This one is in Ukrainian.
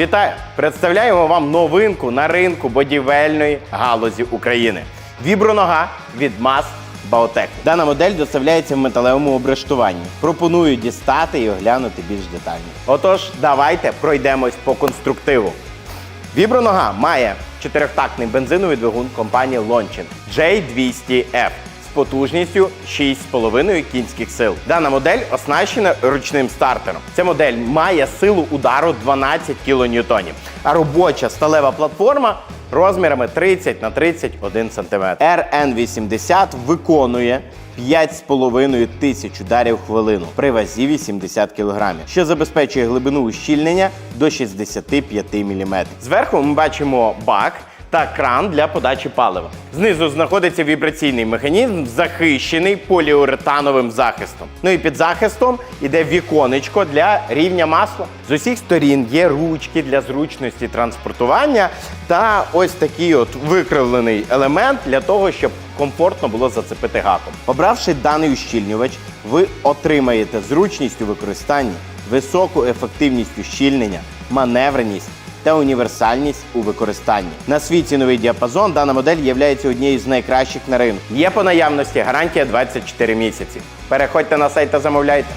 Вітаю! Представляємо вам новинку на ринку будівельної галузі України. Вібронога від МАЗ Баотек. Дана модель доставляється в металевому обрештуванні. Пропоную дістати і оглянути більш детально. Отож, давайте пройдемось по конструктиву. Вібронога має чотирьохтактний бензиновий двигун компанії Lonchin J200F потужністю 6,5 кінських сил. Дана модель оснащена ручним стартером. Ця модель має силу удару 12 кН, а робоча сталева платформа розмірами 30 на 31 см. RN80 виконує 5,5 тисяч ударів в хвилину при вазі 80 кг, що забезпечує глибину ущільнення до 65 мм. Зверху ми бачимо бак та кран для подачі палива. Знизу знаходиться вібраційний механізм, захищений поліуретановим захистом. Ну і під захистом іде віконечко для рівня масла. З усіх сторін є ручки для зручності транспортування та ось такий от викривлений елемент для того, щоб комфортно було зацепити гаком. Обравши даний ущільнювач, ви отримаєте зручність у використанні, високу ефективність ущільнення, маневреність та універсальність у використанні. На свій ціновий діапазон дана модель є однією з найкращих на ринку. Є по наявності гарантія 24 місяці. Переходьте на сайт та замовляйте.